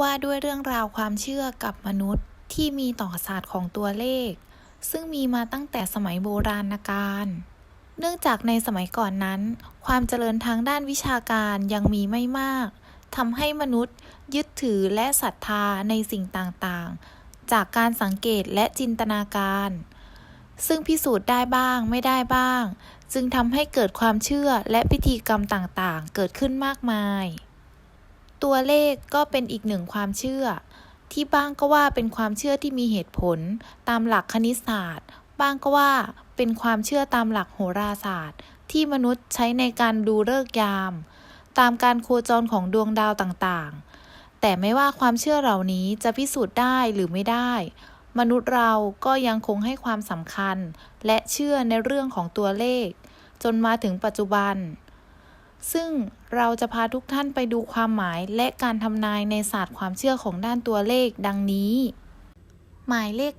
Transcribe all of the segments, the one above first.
ว่าด้วยเรื่องราวความเชื่อกับมนุษย์ที่มีต่อศาสตร์ของตัวเลข ซึ่งมีมาตั้งแต่สมัยโบราณกาลเนื่องจากในสมัยก่อนนั้น ความเจริญทางด้านวิชาการยังมีไม่มากทำให้มนุษย์ยึดถือและศรัทธาในสิ่งต่างๆ จากการสังเกตและจินตนาการ ซึ่งพิสูจน์ได้บ้างไม่ได้บ้าง จึงทำให้เกิดความเชื่อและพิธีกรรมต่างๆ เกิดขึ้นมากมาย ตัวเลขก็เป็นอีกหนึ่งความเชื่อ ที่บ้างก็ว่าเป็นความเชื่อที่มีเหตุผล ตามหลักคณิตศาสตร์ บ้างก็ว่าเป็นความเชื่อตามหลักโหราศาสตร์ ที่มนุษย์ใช้ในการดูฤกษ์ยาม ตามการโคจรของดวงดาวต่างๆ แต่ไม่ว่าความเชื่อเหล่านี้จะพิสูจน์ได้หรือไม่ได้ มนุษย์เราก็ยังคงให้ความสำคัญ และเชื่อในเรื่องของตัวเลข จนมาถึงปัจจุบัน ซึ่งเราจะพาทุกท่านไปดูความหมายและการทำนายในศาสตร์ความเชื่อของด้านตัวเลขดังนี้ หมายเลข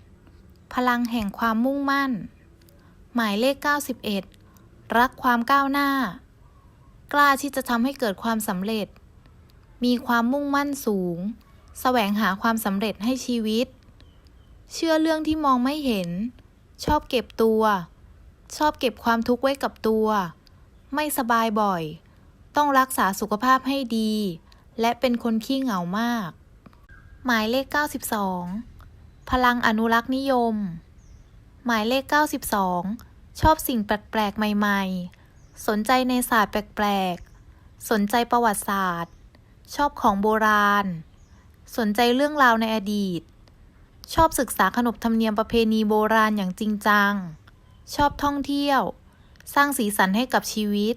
91 พลังแห่งความมุ่งมั่น หมายเลข 91 รักความก้าวหน้า กล้าที่จะทำให้เกิดความสำเร็จ มีความมุ่งมั่นสูง แสวงหาความสำเร็จให้ชีวิต เชื่อเรื่องที่มองไม่เห็น ชอบเก็บตัว ชอบเก็บความทุกข์ไว้กับตัว ไม่สบายบ่อย ต้องรักษาสุขภาพให้ดี และเป็นคนขี้เหงามาก หมายเลข 92 พลังอนุรักษ์นิยม หมายเลข 92 ชอบสิ่งแปลกๆ ใหม่ ๆ สนใจในศาสตร์แปลกๆ สนใจประวัติศาสตร์ ชอบของโบราณ สนใจเรื่องราวในอดีต ชอบศึกษาขนบธรรมเนียมประเพณีโบราณอย่างจริงจัง ชอบท่องเที่ยว สร้างสีสันให้กับชีวิต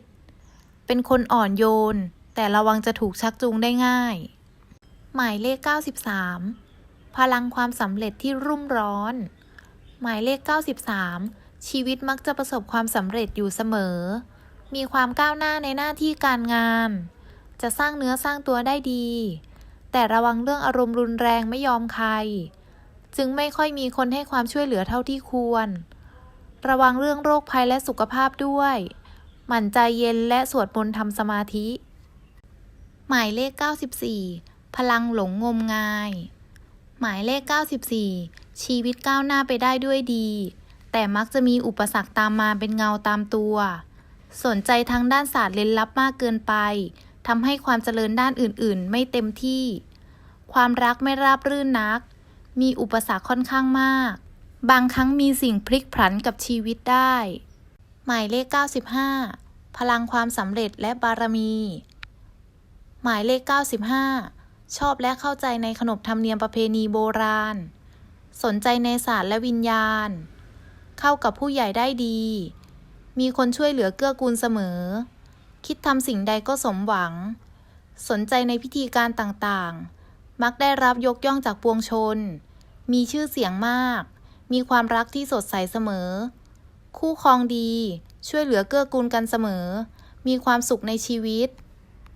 เป็นคนอ่อนโยน แต่ระวังจะถูกชักจูงได้ง่าย หมายเลข 93 พลังความสำเร็จที่รุ่มร้อน หมายเลข 93 ชีวิตมักจะประสบความสำเร็จอยู่เสมอ มีความก้าวหน้าในหน้าที่การงาน จะสร้างเนื้อสร้างตัวได้ดี แต่ระวังเรื่องอารมณ์รุนแรงไม่ยอมใคร จึงไม่ค่อยมีคนให้ความช่วยเหลือเท่าที่ควร ระวังเรื่องโรคภัยและสุขภาพด้วย หมั่นใจเย็นและสวดมนต์ทำสมาธิ หมายเลข 94 พลังหลงงมงาย หมายเลข 94 ชีวิตก้าวหน้าไปได้ด้วยดี แต่มักจะมีอุปสรรคตามมาเป็นเงาตามตัว สนใจทางด้านศาสตร์เล้นลับมากเกินไปทำให้ความเจริญด้านอื่นๆ ไม่เต็มที่ ความรักไม่ราบรื่นนัก มีอุปสรรคค่อนข้างมาก บางครั้งมีสิ่งพลิกผันกับชีวิตได้ หมายเลข 95 พลังความสำเร็จและบารมี หมายเลข 95 ชอบและเข้าใจในขนบธรรมเนียมประเพณีโบราณ สนใจในศาสตร์และวิญญาณ เข้ากับผู้ใหญ่ได้ดี มีคนช่วยเหลือเกื้อกูลเสมอ คิดทำสิ่งใดก็สมหวัง สนใจในพิธีการต่างๆ มักได้รับยกย่องจากปวงชน มีชื่อเสียงมาก มีความรักที่สดใสเสมอ คู่ครองดี ช่วยเหลือเกื้อกูลกันเสมอ มีความสุขในชีวิต